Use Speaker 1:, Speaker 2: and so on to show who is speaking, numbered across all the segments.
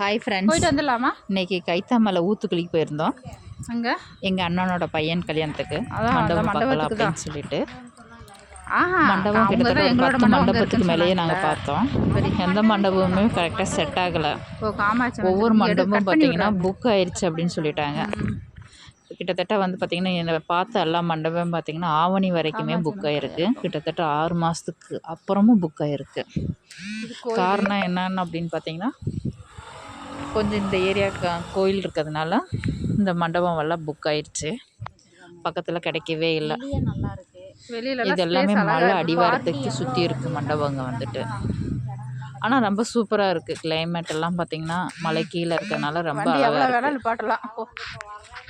Speaker 1: Hi friends
Speaker 2: போயிட்டு வந்துடலாமா?
Speaker 1: இன்னைக்கு கைத்தாமலை ஊத்துக்குளிக்கு போயிருந்தோம்.
Speaker 2: அங்கே?
Speaker 1: எங்கள் அண்ணனோட பையன் கல்யாணத்துக்கு மண்டபம் பார்க்கலாம். அப்படின்னு சொல்லிட்டு. மண்டபம் கிட்டத்தட்ட ஒரு பத்து மண்டபத்துக்கு மேலேயே. நாங்கள் பார்த்தோம். எந்த மண்டபமுமே கரெக்டாக செட் ஆகலை. ஒவ்வொரு மண்டபமும் பார்த்தீங்கன்னா. புக் ஆயிடுச்சு அப்படின்னு சொல்லிட்டாங்க. கிட்டத்தட்ட வந்து பார்த்தீங்கன்னா என்னை பார்த்த எல்லா மண்டபம் பார்த்தீங்கன்னா ஆவணி வரைக்குமே புக் ஆயிருக்கு. கிட்டத்தட்ட ஆறு மாதத்துக்கு அப்புறமும் புக்
Speaker 2: கோயில்.
Speaker 1: காரணம் என்னன்னு அப்படின்னு பார்த்தீங்கன்னா கொஞ்சம் இந்த ஏரியா கோயில் இருக்கிறதுனால இந்த மண்டபம் எல்லாம் புக் ஆயிடுச்சு பக்கத்தில் கிடைக்கவே இல்லை.
Speaker 2: வெளியில
Speaker 1: இது எல்லாமே மலை அடிவாரத்துக்கு சுற்றி இருக்கு மண்டபங்க வந்துட்டு. ஆனால் ரொம்ப சூப்பராக இருக்குது climate எல்லாம் பார்த்தீங்கன்னா மலை கீழே இருக்கிறதுனால ரொம்ப அழகாக
Speaker 2: வேணாலும் பாட்டலாம்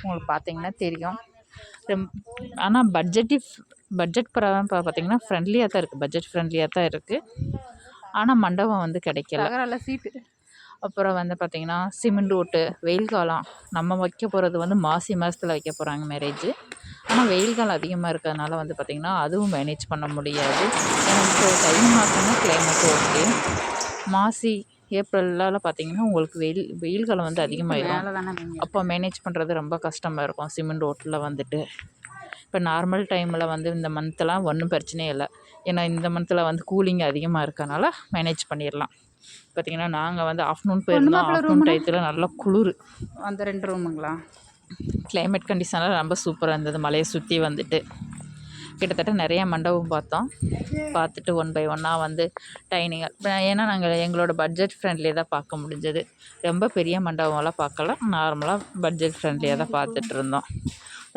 Speaker 1: உங்களுக்கு பார்த்தீங்கன்னா தெரியும். ரெம் ஆனால் பட்ஜெட்டி பட்ஜெட் பார்த்தீங்கன்னா ஃப்ரெண்ட்லியாக தான் இருக்குது பட்ஜெட் ஃப்ரெண்ட்லியாக தான் இருக்குது ஆனால் மண்டபம் வந்து கிடைக்கல.
Speaker 2: சீட்டு
Speaker 1: அப்புறம் வந்து பார்த்திங்கன்னா சிமெண்ட் ரோட்டு வெயில் காலம். நம்ம வைக்க போகிறது வந்து மாசி மாதத்தில் வைக்க போகிறாங்க மேரேஜ் ஆனால் வெயில் காலம் அதிகமாக இருக்கிறதுனால வந்து பார்த்திங்கன்னா அதுவும் மேனேஜ் பண்ண முடியாது. எனக்கு தை மாதம்னா கிளைமேட் ஓகே மாசி ஏப்ரல்லாம் பார்த்தீங்கன்னா உங்களுக்கு வெயில் வெயில் காலம் வந்து அதிகமாகிடும் அப்போ மேனேஜ் பண்ணுறது ரொம்ப கஷ்டமாக இருக்கும் சிமெண்ட் ரோட்டில் வந்துட்டு. இப்போ நார்மல் டைமில் வந்து இந்த மந்த்தெல்லாம் ஒன்றும் பிரச்சனையே இல்லை. ஏன்னா இந்த மந்த்தில் வந்து கூலிங் அதிகமாக இருக்கனால மேனேஜ் பண்ணிடலாம் பார்த்தீங்கன்னா நாங்கள் வந்து ஆஃப்டர்நூன் போயிருந்தோம். ஆஃப்டர்நூன் டயத்தில் நல்லா குளிர்.
Speaker 2: அந்த ரெண்டு ரூமுங்களா
Speaker 1: கிளைமேட் கண்டிஷன்லாம் ரொம்ப சூப்பராக இருந்தது. மலையை சுற்றி வந்துட்டு. கிட்டத்தட்ட நிறைய மண்டபம் பார்த்தோம். பார்த்துட்டு ஒன் பை ஒன்னாக வந்து டைனிங் ஏன்னா நாங்கள் எங்களோட பட்ஜெட் ஃப்ரெண்ட்லியே தான் பார்க்க முடிஞ்சது. ரொம்ப பெரிய மண்டபமெல்லாம் பார்க்கல. நார்மலாக பட்ஜெட் ஃப்ரெண்ட்லியாக தான் பார்த்துட்டு இருந்தோம்.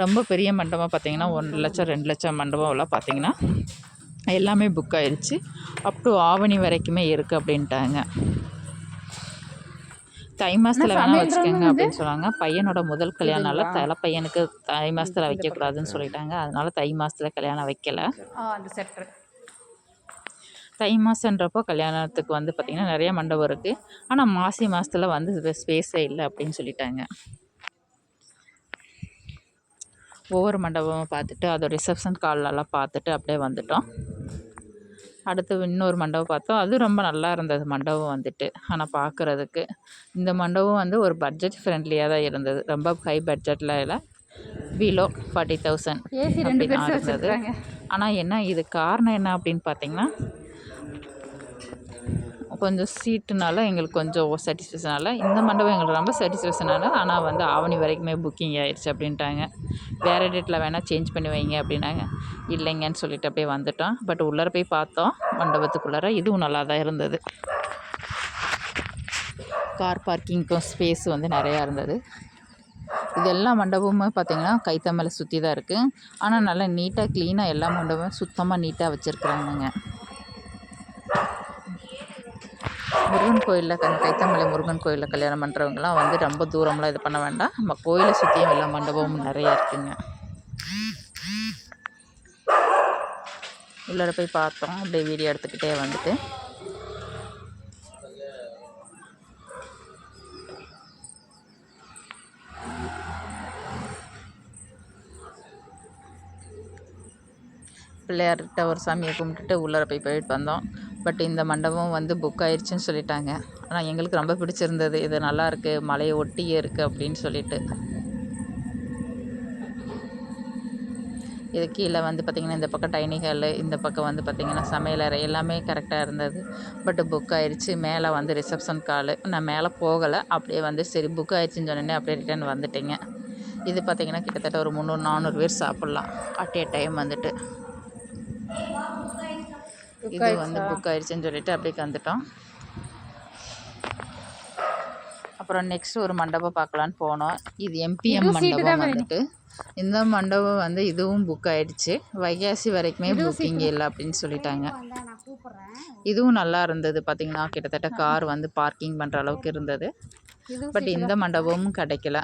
Speaker 1: ரொம்ப பெரிய மண்டபம் பார்த்தீங்கன்னா ஒன்றரை லட்சம் ரெண்டு லட்சம் மண்டபம்லாம் பார்த்தீங்கன்னா எல்லாமே புக் ஆயிடுச்சு அப் டு ஆவணி வரைக்குமே இருக்குது அப்படின்ட்டாங்க. தை மாதத்தில் வேணால் வச்சுக்கோங்க அப்படின்னு சொன்னாங்க. பையனோட முதல் கல்யாணம்னால தலை பையனுக்கு தை மாதத்தில் வைக்கக்கூடாதுன்னு சொல்லிட்டாங்க. அதனால தை மாதத்தில் கல்யாணம் வைக்கல. தை மாதன்றப்போ கல்யாணத்துக்கு வந்து பார்த்திங்கன்னா நிறைய மண்டபம் இருக்குது ஆனால் மாசி மாதத்தில் வந்து ஸ்பேஸே இல்லை அப்படின்னு சொல்லிட்டாங்க. ஒவ்வொரு மண்டபமும் பார்த்துட்டு அதோட ரிசப்ஷன் கால்லலாம் பார்த்துட்டு அப்படியே வந்துட்டோம். அடுத்து இன்னொரு மண்டபம் பார்த்தோம். அது ரொம்ப நல்லா இருந்தது மண்டபம் வந்துட்டு. ஆனால் பார்க்குறதுக்கு. இந்த மண்டபம் வந்து ஒரு பட்ஜெட் ஃப்ரெண்ட்லியாக தான் இருந்தது. ரொம்ப ஹை பட்ஜெட்டில் இல்லை. பிலோ ஃபார்ட்டி தௌசண்ட்
Speaker 2: பெருசு வச்சுருக்காங்க.
Speaker 1: ஆனால் என்ன இது காரணம் என்ன அப்படின்னு பார்த்தீங்கன்னா கொஞ்சம் சீட்டுனால எங்களுக்கு கொஞ்சம் சாட்டிஸ்ஃபேக்ஷனால இந்த மண்டபம் எங்களுக்கு ரொம்ப சாட்டிஸ்ஃபேக்ஷனால ஆனால் வந்து ஆவணி வரைக்குமே புக்கிங் ஆயிடுச்சு அப்படின்ட்டாங்க. வேறு டேட்டில் வேணால் சேஞ்ச் பண்ணி வைங்க அப்படின்னாங்க. இல்லைங்கன்னு சொல்லிட்டு அப்படியே வந்துட்டோம். பட் உள்ளார போய் பார்த்தோம். மண்டபத்துக்குள்ளார இதுவும் நல்லா தான் இருந்தது. கார் பார்க்கிங்க்கும் ஸ்பேஸ் வந்து நிறையா இருந்தது. இது எல்லா மண்டபமுமே பார்த்திங்கன்னா கைத்தமலை சுற்றி தான் இருக்குது ஆனால் நல்லா நீட்டாக க்ளீனாக எல்லா மண்டபமும் சுத்தமாக நீட்டாக வச்சுருக்குறாங்கங்க. முருகன் கோயிலில் கண் கைத்தமலை முருகன் கோயிலில் கல்யாணம் பண்ணுறவங்கலாம் வந்து ரொம்ப தூரம்லாம் இது பண்ண வேண்டாம். நம்ம கோயிலை சுற்றியும் எல்லா மண்டபமும் நிறையா இருக்குங்க. உள்ளார போய் பார்த்தோம். அப்படியே வீடியோ எடுத்துக்கிட்டே வந்துட்டு. பிள்ளையார்கிட்ட ஒரு சாமியை கும்பிட்டுட்டு உள்ளார போய் போயிட்டு வந்தோம். பட் இந்த மண்டபம் வந்து புக் ஆயிடுச்சுன்னு சொல்லிட்டாங்க. ஆனால் எங்களுக்கு ரொம்ப பிடிச்சிருந்தது. இது நல்லாயிருக்கு மலையை ஒட்டியே இருக்குது அப்படின்னு சொல்லிட்டு. இது கீழே வந்து பார்த்திங்கன்னா இந்த பக்கம் டைனிங் ஹாலு இந்த பக்கம் வந்து பார்த்திங்கன்னா சமையலறை எல்லாமே கரெக்டாக இருந்தது. பட் புக் ஆயிடுச்சு மேலே வந்து ரிசப்ஷன் காலு நான் மேலே போகலை. அப்படியே வந்து சரி புக் ஆயிடுச்சுன்னு சொன்னோடனே அப்படியே ரிட்டர்ன் வந்துட்டேங்க. இது பார்த்திங்கன்னா கிட்டத்தட்ட ஒரு முந்நூறு நானூறு பேர் சாப்பிட்லாம். அட் ஏ டைம் வந்துட்டு. இது வந்து புக் ஆயிடுச்சுன்னு சொல்லிட்டு அப்படியே வந்துட்டோம் அப்புறம் நெக்ஸ்ட் ஒரு மண்டபம் பார்க்கலான்னு போனோம். இது எம்பிஎம் மண்டபம் வந்துட்டு. இந்த மண்டபம் வந்து இதுவும் புக் ஆயிடுச்சு. வைகாசி வரைக்குமே புக்கிங் இல்லை அப்படின்னு சொல்லிட்டாங்க. இதுவும் நல்லா இருந்தது பார்த்தீங்கன்னா கிட்டத்தட்ட கார் வந்து பார்க்கிங் பண்ணுற அளவுக்கு இருந்தது. பட் இந்த மண்டபமும் கிடைக்கல.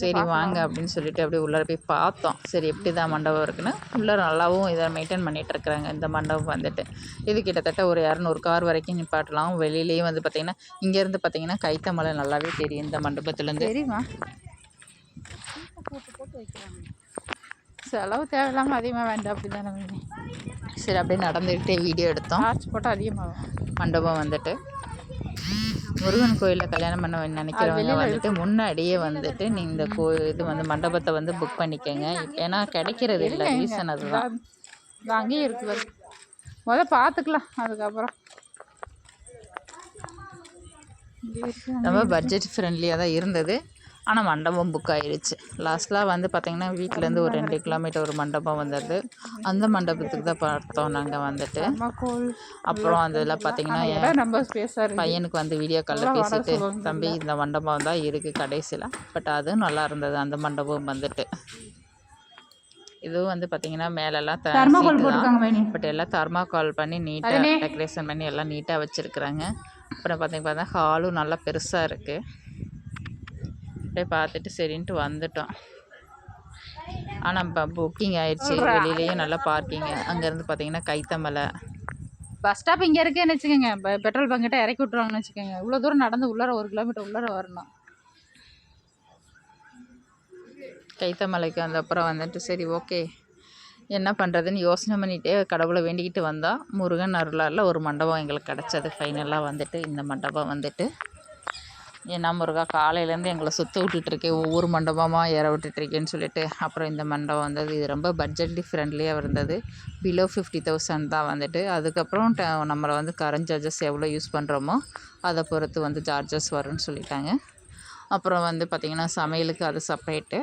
Speaker 2: சரி
Speaker 1: வாங்க அப்படின்னு சொல்லிட்டு அப்படியே உள்ளார போய் பார்த்தோம். சரி எப்படி தான் மண்டபம் இருக்குன்னு. உள்ளார நல்லாவும் இதை மெயின்டைன் பண்ணிட்டு இருக்கிறாங்க. இந்த மண்டபம் வந்துட்டு. இது கிட்டத்தட்ட ஒரு இரநூறு கார் வரைக்கும் நிப்பாட்டலாம். வெளியிலேயே வந்து பார்த்தீங்கன்னா இங்கேருந்து பார்த்தீங்கன்னா கைத்தமலை நல்லாவே தெரியும் இந்த மண்டபத்துலேருந்து.
Speaker 2: சரிம்மா. செலவு தேவையில்லாமல் அதிகமாக வேண்டாம் அப்படி தானே
Speaker 1: சரி அப்படியே நடந்துக்கிட்டே வீடியோ எடுத்தோம்.
Speaker 2: சார்ஜ் போட்டால் அதிகமாகும்.
Speaker 1: மண்டபம் வந்துட்டு. முருகன் கோயிலில் கல்யாணம் பண்ண நினைக்கிறவங்க வந்துட்டு முன்னாடியே வந்துட்டு நீ இந்த கோ இது வந்து மண்டபத்தை வந்து புக் பண்ணிக்கோங்க. ஏன்னா கிடைக்கிறது இல்லை. ரீசன் அதுதான்.
Speaker 2: இது அங்கேயே இருக்கு பாரு. முத பார்த்துக்கலாம் அதுக்கப்புறம்.
Speaker 1: ரொம்ப பட்ஜெட் ஃப்ரெண்ட்லியாக தான் இருந்தது. ஆனால் மண்டபம் புக் ஆயிடுச்சு லாஸ்ட்லாம் வந்து பார்த்திங்கன்னா வீட்டிலேருந்து ஒரு ரெண்டு கிலோமீட்டர் ஒரு மண்டபம் வந்தது. அந்த மண்டபத்துக்கு தான் பார்த்தோம் நாங்கள் வந்துட்டு. அப்புறம் பார்த்தீங்கன்னா
Speaker 2: ரொம்ப ஸ்பேஸாக இருக்கு
Speaker 1: பையனுக்கு வந்து வீடியோ காலில் பேசிட்டு தம்பி இந்த மண்டபம் தான் இருக்குது கடைசியில். பட் அதுவும் நல்லா இருந்தது அந்த மண்டபம் வந்துட்டு. இதுவும் வந்து பார்த்தீங்கன்னா மேலெல்லாம் பட் எல்லாம் தர்மாகால் பண்ணி நீட்டாக டெக்கரேஷன் பண்ணி எல்லாம் நீட்டாக வச்சுருக்குறாங்க. அப்புறம் பார்த்தீங்க பார்த்தா ஹாலும் நல்லா பெருசாக இருக்குது அப்படியே பார்த்துட்டு சரின்ட்டு வந்துட்டோம். ஆனால் இப்போ புக்கிங் ஆயிடுச்சு. வெளியிலேயும் நல்லா பார்க்கிங்க அங்கேருந்து பார்த்தீங்கன்னா கைத்தமலை
Speaker 2: பஸ் ஸ்டாப் இங்கே இருக்கேன்னு வச்சுக்கோங்க. பெட்ரோல் பங்கிட்ட இறக்கி விட்ருவாங்கன்னு வச்சுக்கோங்க. இவ்வளோ தூரம் நடந்து உள்ளார ஒரு கிலோமீட்டர் உள்ளார வரணும்.
Speaker 1: கைத்தமலைக்கு வந்த அப்புறம் வந்துட்டு சரி ஓகே என்ன பண்ணுறதுன்னு யோசனை பண்ணிகிட்டே கடவுளை வேண்டிக்கிட்டு வந்தோம் முருகன் அருளால் ஒரு மண்டபம் எங்களுக்கு கிடச்சது. ஃபைனலாக வந்துட்டு இந்த மண்டபம் வந்துட்டு ஏன்னா முருகா காலையிலேருந்து எங்களை சுற்ற விட்டுட்ருக்கேன் ஒவ்வொரு மண்டபமாக ஏற விட்டுட்ருக்கேன்னு சொல்லிட்டு அப்புறம் இந்த மண்டபம் வந்தது. இது ரொம்ப பட்ஜெட் ஃப்ரெண்ட்லியாக இருந்தது. பிலோ ஃபிஃப்டி தௌசண்ட் தான் வந்துட்டு. அதுக்கப்புறம் ட நம்மளை வந்து கரண்ட் சார்ஜஸ் எவ்வளோ யூஸ் பண்ணுறோமோ அதை பொறுத்து வந்து சார்ஜஸ் வரும்னு சொல்லிட்டாங்க. அப்புறம் வந்து பார்த்திங்கன்னா சமையலுக்கு அது செப்பரேட்டு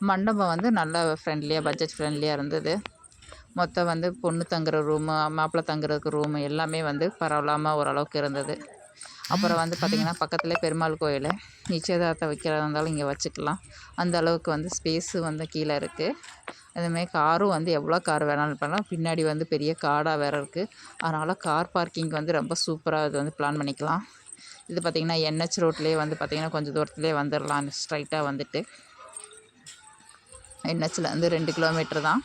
Speaker 1: மண்டபம் வந்து நல்ல ஃப்ரெண்ட்லியாக பட்ஜெட் ஃப்ரெண்ட்லியாக இருந்தது. மொத்தம் வந்து பொண்ணு தங்குற ரூமு மாப்பிள்ளை தங்குறதுக்கு ரூமு எல்லாமே வந்து பரவலாமல் ஓரளவுக்கு இருந்தது. அப்புறம் வந்து பார்த்திங்கன்னா பக்கத்துலேயே பெருமாள் கோயில். நிச்சயதார்த்தம் வைக்கிறதா இருந்தாலும் இங்கே வச்சுக்கலாம். அந்த அளவுக்கு வந்து ஸ்பேஸு வந்து கீழே இருக்குது அதுமாதிரி காரும் வந்து எவ்வளோ கார் வேணாலும் பண்ணலாம். பின்னாடி வந்து பெரிய காடாக வேறு இருக்குது அதனால் கார் பார்க்கிங் வந்து ரொம்ப சூப்பராக இது வந்து பிளான் பண்ணிக்கலாம். இது பார்த்திங்கன்னா என்ஹெச் ரோட்லேயே வந்து பார்த்திங்கன்னா கொஞ்சம் தூரத்துலேயே வந்துடலாம் ஸ்ட்ரைட்டாக வந்துட்டு. என்ஹெச்சில் வந்து ரெண்டு கிலோமீட்டர் தான்.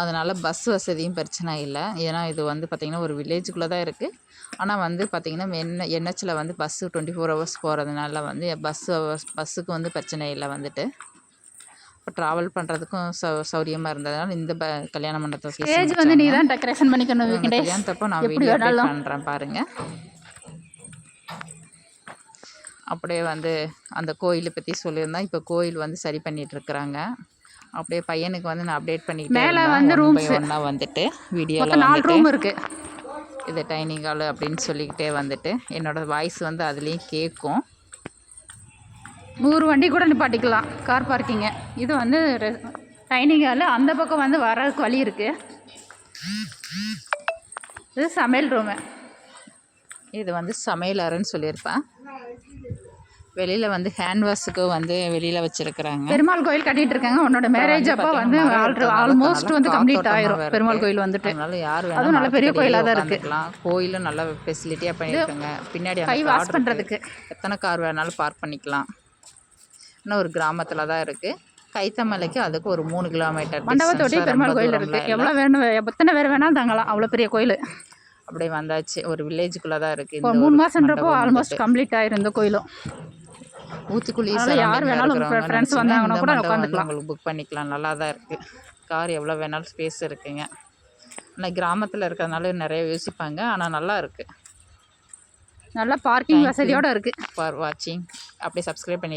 Speaker 1: அதனால் பஸ் வசதியும் பிரச்சனை இல்லை. ஏன்னா இது வந்து பார்த்திங்கன்னா ஒரு வில்லேஜுக்குள்ளே தான் இருக்குது ஆனால் வந்து பார்த்திங்கன்னா என் என்ஹெச்சில் வந்து பஸ்ஸு டுவெண்ட்டி ஃபோர் ஹவர்ஸ் போகிறதுனால வந்து பஸ்ஸு பஸ்ஸுக்கு வந்து பிரச்சனை இல்லை வந்துட்டு. இப்போ ட்ராவல் பண்ணுறதுக்கும் சௌ சௌரியமாக இருந்ததுனால இந்த ப கல்யாண மண்டபத்தை
Speaker 2: ஸ்டேஜ் வந்து நீ தான் டெக்கரேஷன் பண்ணிக்கணும்
Speaker 1: கல்யாணத்தப்போ நான் வீடியோ. பண்ணுறேன் பாருங்கள் அப்படியே வந்து அந்த கோயிலை பற்றி சொல்லியிருந்தேன் இப்போ கோயில் வந்து சரி பண்ணிட்டு இருக்கிறாங்க. அப்படியே பையனுக்கு வந்து நான் அப்டேட் பண்ணிக்கிட்டே
Speaker 2: மேல. வந்து
Speaker 1: one ஆ வந்துட்டு வீடியோவில்
Speaker 2: நாலு ரூம் இருக்கு.
Speaker 1: இது டைனிங் ஹால் அப்படின்னு சொல்லிக்கிட்டே வந்துட்டு என்னோட வாய்ஸ் வந்து அதுலேயும் கேட்கும்
Speaker 2: நூறு வண்டி கூட நிப்பாட்டிக்கலாம். கார் பார்க்கிங்கு இது வந்து டைனிங் ஹாலு அந்த பக்கம் வந்து வரதுக்கு வழி இருக்குது இது சமையல் ரூமு
Speaker 1: இது வந்து சமையல் அறைன்னு சொல்லியிருப்பேன். வெளியில் வந்து ஹேண்ட் வாஷுக்கு வந்து வெளியில் வச்சுருக்குறாங்க.
Speaker 2: பெருமாள் கோயில் கட்டிட்டு இருக்காங்க. உன்னோட மேரேஜ் அப்போ வந்து ஆல்மோஸ்ட் வந்து கம்ப்ளீட் ஆயிரும். பெருமாள் கோயில் வந்துட்டு.
Speaker 1: அதனால யார்
Speaker 2: அதுவும் நல்ல பெரிய கோயிலா தான் இருக்கு.
Speaker 1: இருக்கு கோயிலும் நல்ல ஃபெசிலிட்டியாக பண்ணியிருக்காங்க. பின்னாடி
Speaker 2: கை வாஷ். பண்ணுறதுக்கு
Speaker 1: எத்தனை கார் வேணாலும் பார்க் பண்ணிக்கலாம். இன்னும் ஒரு கிராமத்தில் தான் இருக்குது கைத்தமலைக்கு அதுக்கு ஒரு மூணு கிலோமீட்டர்
Speaker 2: மண்டபத்தோட்டி பெருமாள் கோயில் இருக்கு. எவ்வளோ வேணும்? எத்தனை பேர் வேணாலும் தங்கலாம். அவ்வளோ பெரிய கோயில்.
Speaker 1: அப்படியே வந்தாச்சு. ஒரு வில்லேஜுக்குள்ளே தான் இருக்குது
Speaker 2: மூணு மாதன்றப்போ ஆல்மோஸ்ட் கம்ப்ளீட் ஆயிரும் இந்த கோயிலும்.
Speaker 1: ஊத்துக்குழி
Speaker 2: யார் வேணாலும் friends வந்தாங்கன்னா கூட உட்காந்துக்கலாம்.
Speaker 1: உங்களுக்கு புக் பண்ணிக்கலாம். நல்லா தான் இருக்குது கார் எவ்வளோ வேணாலும் ஸ்பேஸ் இருக்குங்க. ஆனால் கிராமத்தில் இருக்கிறதுனால நிறைய யோசிப்பாங்க. ஆனால் நல்லா இருக்குது
Speaker 2: நல்லா பார்க்கிங் வசதியோட இருக்கு.
Speaker 1: ஃபார் வாட்சிங் அப்படியே சப்ஸ்கிரைப் பண்ணி